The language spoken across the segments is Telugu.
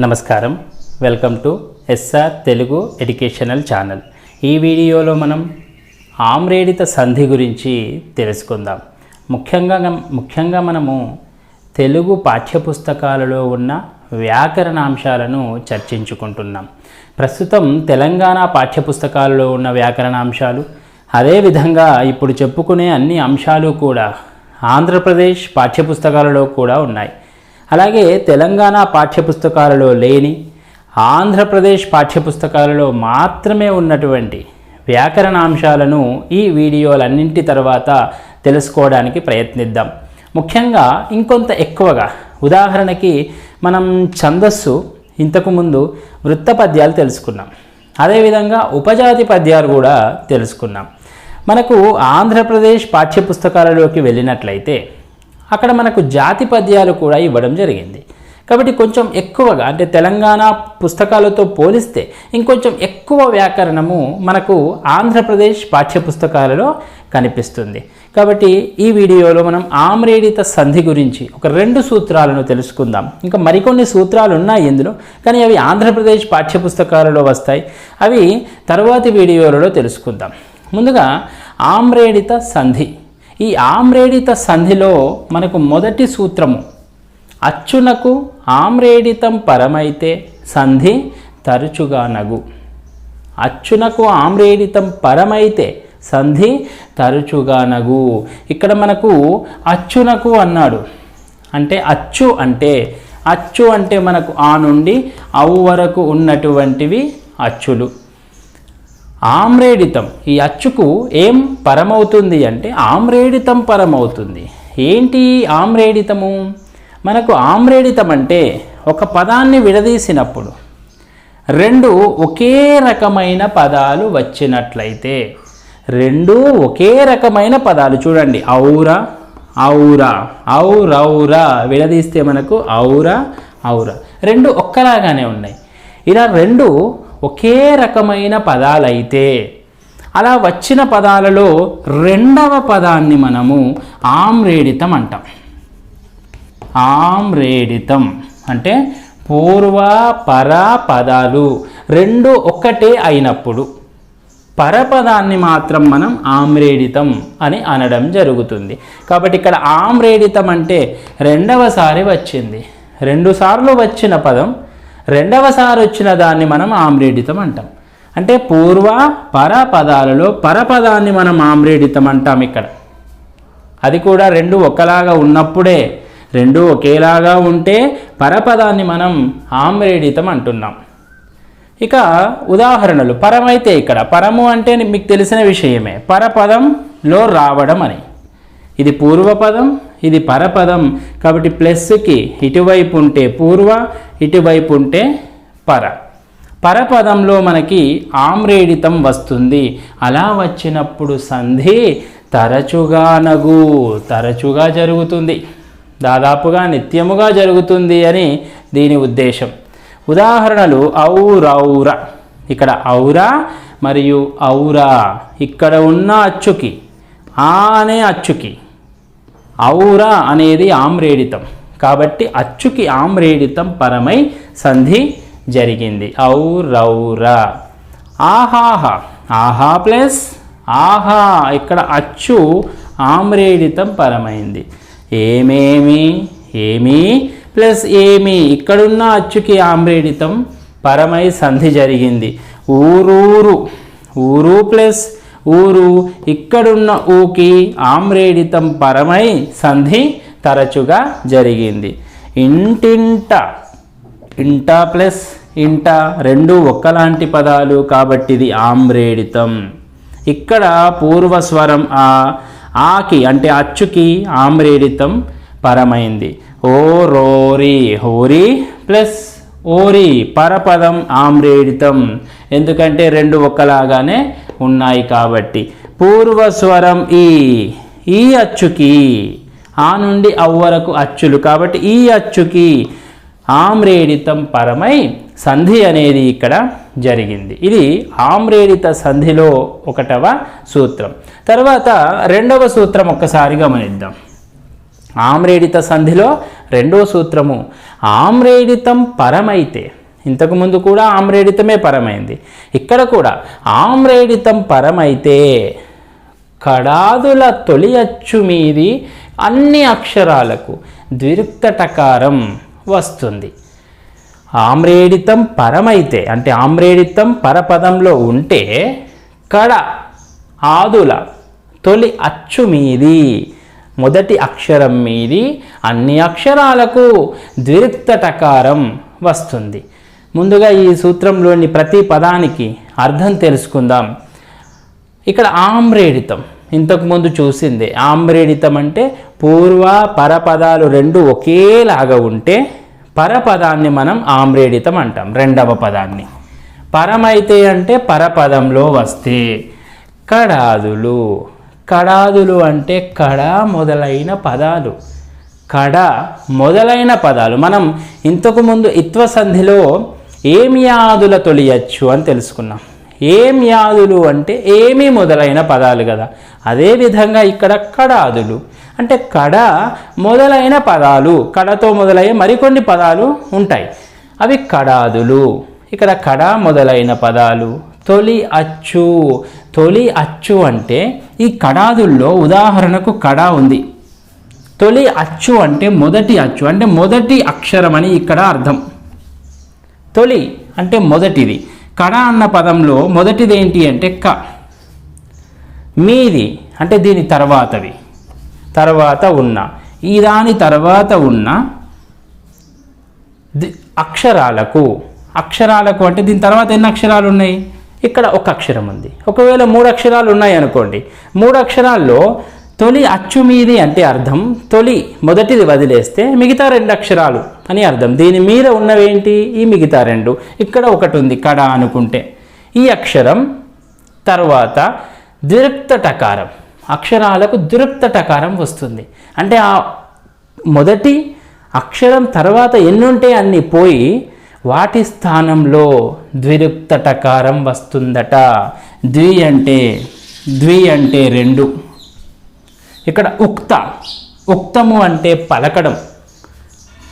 నమస్కారం. Welcome to SR Telugu educational channel. ఈ వీడియోలో మనం ఆమ్రేడిత సంధి గురించి తెలుసుకుందాం. ముఖ్యంగా ముఖ్యంగా మనము తెలుగు పాఠ్యపుస్తకాలలో ఉన్న వ్యాకరణ అంశాలను చర్చించుకుంటున్నాం. ప్రస్తుతం తెలంగాణ పాఠ్యపుస్తకాలలో ఉన్న వ్యాకరణ అంశాలు అదేవిధంగా ఇప్పుడు చెప్పుకునే అన్ని అంశాలు కూడా ఆంధ్రప్రదేశ్ పాఠ్యపుస్తకాలలో కూడా ఉన్నాయి. అలాగే తెలంగాణ పాఠ్యపుస్తకాలలో లేని ఆంధ్రప్రదేశ్ పాఠ్యపుస్తకాలలో మాత్రమే ఉన్నటువంటి వ్యాకరణాంశాలను ఈ వీడియోలన్నింటి తర్వాత తెలుసుకోవడానికి ప్రయత్నిద్దాం. ముఖ్యంగా ఇంకొంత ఎక్కువగా. ఉదాహరణకి మనం ఛందస్సు ఇంతకుముందు వృత్త పద్యాలు తెలుసుకున్నాం. అదేవిధంగా ఉపజాతి పద్యాలు కూడా తెలుసుకున్నాం. మనకు ఆంధ్రప్రదేశ్ పాఠ్యపుస్తకాలలోకి వెళ్ళినట్లయితే అక్కడ మనకు జాతి పద్యాలు కూడా ఇవ్వడం జరిగింది. కాబట్టి కొంచెం ఎక్కువగా అంటే తెలంగాణ పుస్తకాలతో పోలిస్తే ఇంకొంచెం ఎక్కువ వ్యాకరణము మనకు ఆంధ్రప్రదేశ్ పాఠ్యపుస్తకాలలో కనిపిస్తుంది. కాబట్టి ఈ వీడియోలో మనం ఆమ్రేడిత సంధి గురించి ఒక రెండు సూత్రాలను తెలుసుకుందాం. ఇంకా మరికొన్ని సూత్రాలు ఉన్నాయి ఇందులో కానీ అవి ఆంధ్రప్రదేశ్ పాఠ్యపుస్తకాలలో వస్తాయి. అవి తరువాతి వీడియోలలో తెలుసుకుందాం. ముందుగా ఆమ్రేడిత సంధి. ఈ ఆమ్రేడిత సంధిలో మనకు మొదటి సూత్రము. అచ్చునకు ఆమ్రేడితం పరమైతే సంధి తరచుగా నగు. అచ్చునకు ఆమ్రేడితం పరమైతే సంధి తరచుగా నగు. ఇక్కడ మనకు అచ్చునకు అన్నాడు. అంటే అచ్చు అంటే అచ్చు అంటే మనకు ఆ నుండి అవు వరకు ఉన్నటువంటివి అచ్చులు. ఆమ్రేడితం. ఈ అచ్చుకు ఏం పరమవుతుంది అంటే ఆమ్రేడితం పరమవుతుంది. ఏంటి ఆమ్రేడితము? మనకు ఆమ్రేడితం అంటే ఒక పదాన్ని విడదీసినప్పుడు రెండు ఒకే రకమైన పదాలు వచ్చినట్లయితే రెండు ఒకే రకమైన పదాలు చూడండి. ఔరా ఔరా ఔరౌరా విడదీస్తే మనకు ఔరా ఔరా. రెండు ఒక్కలాగానే ఉన్నాయి. ఇలా రెండు ఒకే రకమైన పదాలైతే అలా వచ్చిన పదాలలో రెండవ పదాన్ని మనము ఆమ్రేడితం అంటాం. ఆమ్రేడితం అంటే పూర్వ పర పదాలు రెండు ఒక్కటే అయినప్పుడు పరపదాన్ని మాత్రం మనం ఆమ్రేడితం అని అనడం జరుగుతుంది. కాబట్టి ఇక్కడ ఆమ్రేడితం అంటే రెండవసారి వచ్చింది. రెండుసార్లు వచ్చిన పదం రెండవసారి వచ్చిన దాన్ని మనం ఆమ్రేడితం అంటాం. అంటే పూర్వ పరపదాలలో పరపదాన్ని మనం ఆమ్రేడితం అంటాం ఇక్కడ. అది కూడా రెండు ఒకలాగా ఉన్నప్పుడే రెండు ఒకేలాగా ఉంటే పరపదాన్ని మనం ఆమ్రేడితం అంటున్నాం. ఇక ఉదాహరణలు పరమైతే ఇక్కడ పరము అంటే మీకు తెలిసిన విషయమే పరపదంలో రావడం అని. ఇది పూర్వపదం ఇది పరపదం. కాబట్టి ప్లస్కి ఇటువైపు ఉంటే పూర్వ ఇటువైపు ఉంటే పర. పరపదంలో మనకి ఆమ్రేడితం వస్తుంది. అలా వచ్చినప్పుడు సంధి తరచుగా నగు తరచుగా జరుగుతుంది. దాదాపుగా నిత్యముగా జరుగుతుంది అని దీని ఉద్దేశం. ఉదాహరణలు ఔరౌర. ఇక్కడ ఔరా మరియు ఔరా. ఇక్కడ ఉన్న అచ్చుకి ఆ అనే అచ్చుకి. ఔరా అనేది ఆమ్రేడితం. కాబట్టి అచ్చుకి ఆమ్రేడితం పరమై సంధి జరిగింది. ఔరౌరా. ఆహాహా. ఆహా ప్లస్ ఆహా. ఇక్కడ అచ్చు ఆమ్రేడితం పరమైంది. ఏమేమి? ఏమి ప్లస్ ఏమి? ఇక్కడున్న అచ్చుకి ఆమ్రేడితం పరమై సంధి జరిగింది. ఊరూరు. ఊరు ప్లస్ ఊరు ఇక్కడున్న ఊకి ఆమ్రేడితం పరమై సంధి తరచుగా జరిగింది. ఇంటింట ఇంట ప్లస్ ఇంట రెండు ఒక్కలాంటి పదాలు కాబట్టి ఇది ఆమ్రేడితం. ఇక్కడ పూర్వస్వరం ఆ ఆకి అంటే అచ్చుకి ఆమ్రేడితం పరమైంది. ఓ రోరి హోరి ప్లస్ ఓరి పరపదం ఆమ్రేడితం. ఎందుకంటే రెండు ఒక్కలాగానే ఉన్నాయి కాబట్టి. పూర్వస్వరం ఈ. ఈ అచ్చుకి ఆ నుండి అవ్వరకు అచ్చులు కాబట్టి ఈ అచ్చుకి ఆమ్రేడితం పరమై సంధి అనేది ఇక్కడ జరిగింది. ఇది ఆమ్రేడిత సంధిలో ఒకటవ సూత్రం. తర్వాత రెండవ సూత్రం ఒక్కసారి గమనిద్దాం. ఆమ్రేడిత సంధిలో రెండో సూత్రము. ఆమ్రేడితం పరమైతే ఇంతకుముందు కూడా ఆమ్రేడితమే పరమైంది. ఇక్కడ కూడా ఆమ్రేడితం పరమైతే కడాదుల తొలి అచ్చు మీది అన్ని అక్షరాలకు ద్విరుక్త టకారం వస్తుంది. ఆమ్రేడితం పరమైతే అంటే ఆమ్రేడితం పరపదంలో ఉంటే కడ ఆదుల తొలి అచ్చు మీది మొదటి అక్షరం మీది అన్ని అక్షరాలకు ద్విరుక్తటకారం వస్తుంది. ముందుగా ఈ సూత్రంలోని ప్రతి పదానికి అర్థం తెలుసుకుందాం. ఇక్కడ ఆమ్రేడితం. ఇంతకుముందు చూసిందే. ఆమ్రేడితం అంటే పూర్వ పరపదాలు రెండు ఒకేలాగా ఉంటే పరపదాన్ని మనం ఆమ్రేడితం అంటాం రెండవ పదాన్ని. పరమైతే అంటే పరపదంలో వస్తే కడాదులు. కడాదులు అంటే కడ మొదలైన పదాలు. కడ మొదలైన పదాలు. మనం ఇంతకుముందు ఇత్వ సంధిలో ఏమి యాదుల తొలియచ్చు అని తెలుసుకున్నాం. ఏం యాదులు అంటే ఏమి మొదలైన పదాలు కదా. అదేవిధంగా ఇక్కడ కడాదులు. అంటే కడ మొదలైన పదాలు కడతో మొదలయ్యే మరికొన్ని పదాలు ఉంటాయి. అవి కడాదులు. ఇక్కడ కడ మొదలైన పదాలు తొలి అచ్చు. తొలి అచ్చు అంటే ఈ కడాదుల్లో ఉదాహరణకు కడ ఉంది. తొలి అచ్చు అంటే మొదటి అచ్చు. అంటే మొదటి అక్షరం అని ఇక్కడ అర్థం. తొలి అంటే మొదటిది. కణ అన్న పదంలో మొదటిది ఏంటి అంటే క. మీది అంటే దీని తర్వాతది. తర్వాత ఉన్న. ఈ దాని తర్వాత ఉన్న అక్షరాలకు. అక్షరాలకు అంటే దీని తర్వాత ఎన్ని అక్షరాలు ఉన్నాయి? ఇక్కడ ఒక అక్షరం ఉంది. ఒకవేళ మూడు అక్షరాలు ఉన్నాయి అనుకోండి. మూడు అక్షరాల్లో తొలి అచ్చు మీది అంటే అర్థం తొలి మొదటిది వదిలేస్తే మిగతా రెండు అక్షరాలు అని అర్థం. దీని మీద ఉన్నవేంటి? ఈ మిగతా రెండు. ఇక్కడ ఒకటి ఉంది కడ అనుకుంటే. ఈ అక్షరం తర్వాత ద్విరుక్త టకారం అక్షరాలకు ద్విరుక్త టకారం వస్తుంది. అంటే ఆ మొదటి అక్షరం తర్వాత ఎన్నుంటే అన్ని పోయి వాటి స్థానంలో ద్విరుక్త టకారం వస్తుందట. ద్వి అంటే ద్వి అంటే రెండు. ఇక్కడ ఉక్త. ఉక్తము అంటే పలకడం.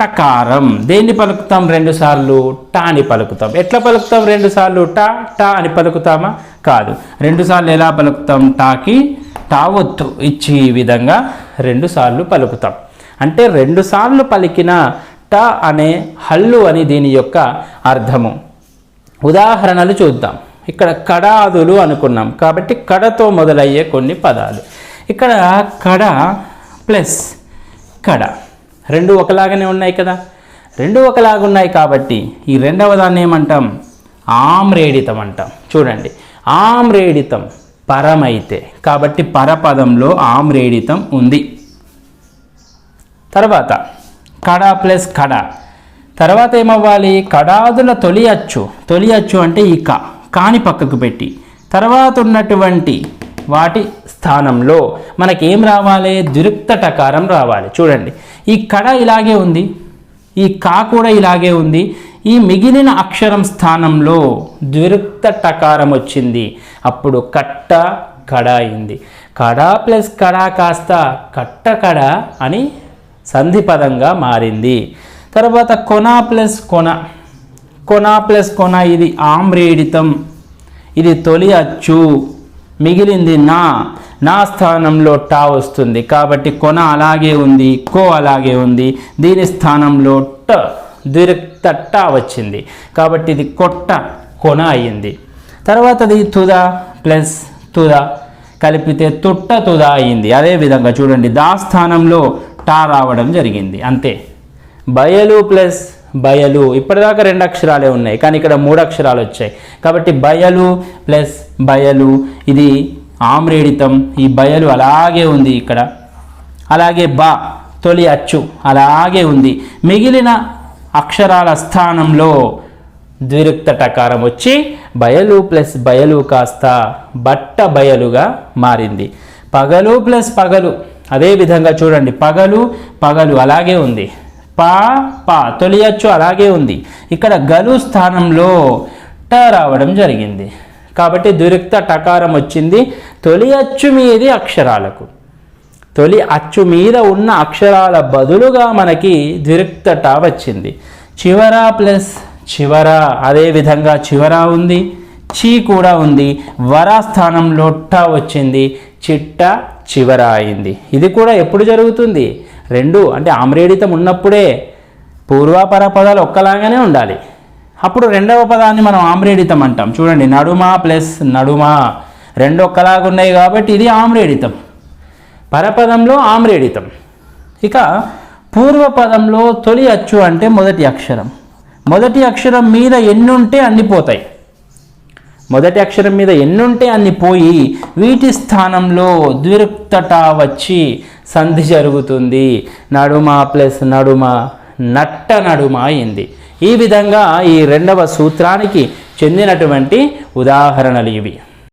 టకారం. దేన్ని పలుకుతాం? రెండుసార్లు టా అని పలుకుతాం. ఎట్లా పలుకుతాం? రెండుసార్లు టా టా అని పలుకుతామా? కాదు. రెండు సార్లు ఎలా పలుకుతాం? టాకి టా ఇచ్చి ఈ విధంగా రెండుసార్లు పలుకుతాం. అంటే రెండుసార్లు పలికిన ట అనే హల్లు అని దీని యొక్క అర్థము. ఉదాహరణలు చూద్దాం. ఇక్కడ కడాదులు అనుకున్నాం. కాబట్టి కడతో మొదలయ్యే కొన్ని పదాలు. ఇక్కడ కడ ప్లస్ కడ. రెండు ఒకలాగానే ఉన్నాయి కదా? రెండు ఒకలాగా ఉన్నాయి కాబట్టి ఈ రెండవ దాన్ని ఏమంటాం? ఆమ్రేడితం అంటాం. చూడండి. ఆమ్రేడితం పరమైతే. కాబట్టి పరపదంలో ఆమ్రేడితం ఉంది. తర్వాత కడ ప్లస్ కడ. తర్వాత ఏమవ్వాలి? కడాదుల తొలి అచ్చు. తొలి అచ్చు అంటే ఈ కా. కాని పక్కకు పెట్టి. తర్వాత ఉన్నటువంటి వాటి స్థానంలో మనకి ఏం రావాలి? దురుక్త టకారం రావాలి. చూడండి. ఈ కడ ఇలాగే ఉంది. ఈ కా కూడా ఇలాగే ఉంది. ఈ మిగిలిన అక్షరం స్థానంలో ద్విరుక్త టకారం వచ్చింది. అప్పుడు కట్ట కడ అయింది. కడ ప్లస్ కడ కాస్త కట్ట కడ అని సంధిపదంగా మారింది. తర్వాత కొన ప్లస్ కొన. కొన ప్లస్ కొన ఇది ఆమ్రేడితం. ఇది తొలి అచ్చు. మిగిలింది నా నా స్థానంలో టా వస్తుంది. కాబట్టి కొన అలాగే ఉంది కో అలాగే ఉంది. దీని స్థానంలో ట ద్విరుక్త టా వచ్చింది. కాబట్టి ఇది కొట్ట కొన అయ్యింది తర్వాతది తుద ప్లస్ తుద కలిపితే తుట్ట తుద అయింది. అదే విధంగా చూడండి దా స్థానంలో టా రావడం జరిగింది. అంతే. బయలు ప్లస్ బయలు ఇప్పటిదాకా రెండు అక్షరాలే ఉన్నాయి. కానీ ఇక్కడ మూడు అక్షరాలు వచ్చాయి. కాబట్టి బయలు ప్లస్ బయలు. ఇది ఆమ్రేడితం. ఈ బయలు అలాగే ఉంది ఇక్కడ. అలాగే బా తొలి అచ్చు అలాగే ఉంది. మిగిలిన అక్షరాల స్థానంలో ద్విరుక్త టకారం వచ్చి బయలు ప్లస్ బయలు కాస్త బట్ట బయలుగా మారింది. పగలు ప్లస్ పగలు. అదే విధంగా చూడండి. పగలు పగలు అలాగే ఉంది. పా పా తొలియచ్చు అలాగే ఉంది. ఇక్కడ గలు స్థానంలో ట రావడం జరిగింది. కాబట్టి ద్విరుక్త టకారం వచ్చింది. తొలి అచ్చు మీది అక్షరాలకు. తొలి అచ్చు మీద ఉన్న అక్షరాల బదులుగా మనకి ద్విరుక్తట వచ్చింది. చివర ప్లస్ చివర అదే విధంగా చివర ఉంది. చీ కూడా ఉంది. వర స్థానంలో ట వచ్చింది. చిట్ట చివర అయింది. ఇది కూడా ఎప్పుడు జరుగుతుంది? రెండు అంటే ఆమ్రేడితం ఉన్నప్పుడే. పూర్వాపర పదాలు ఒక్కలాగానే ఉండాలి. అప్పుడు రెండవ పదాన్ని మనం ఆమ్రేడితం అంటాం. చూడండి నడుమ ప్లస్ నడుమ. రెండు ఒక్కలాగా ఉన్నాయి కాబట్టి ఇది ఆమ్రేడితం. పరపదంలో ఆమ్రేడితం. ఇక పూర్వపదంలో తొలి అచ్చు అంటే మొదటి అక్షరం. మొదటి అక్షరం మీద ఎన్నుంటే అన్ని పోతాయి. మొదటి అక్షరం మీద ఎన్నుంటే అన్ని పోయి వీటి స్థానంలో ద్విరుక్తట వచ్చి సంధి జరుగుతుంది. నడుమ ప్లస్ నడుమ నట్ట నడుమ అయింది. ఈ విధంగా ఈ రెండవ సూత్రానికి చెందినటువంటి ఉదాహరణలు ఇవి.